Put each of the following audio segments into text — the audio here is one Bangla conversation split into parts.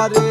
তারে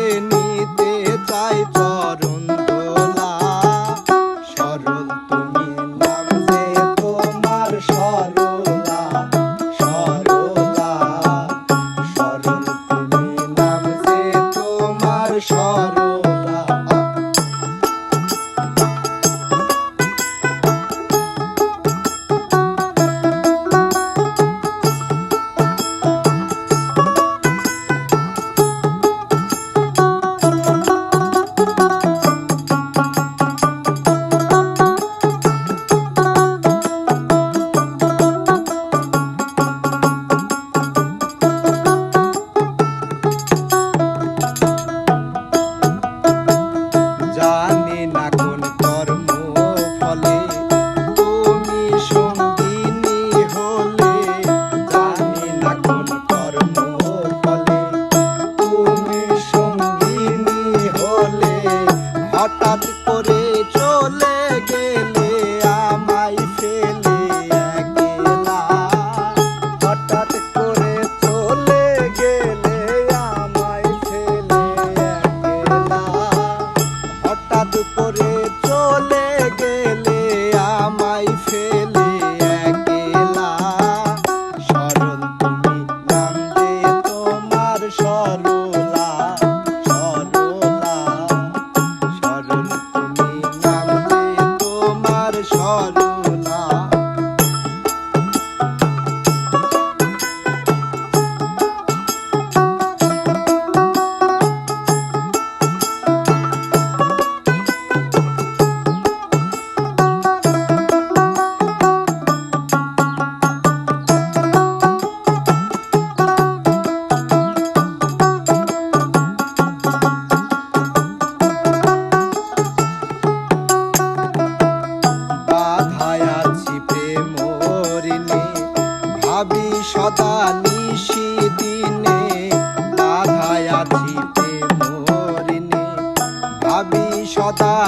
আগুন কর্ম ফলে তুমি সঙ্গিনী হলে জানি না কোন কর্ম ফলে। হঠাৎ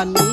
Juan.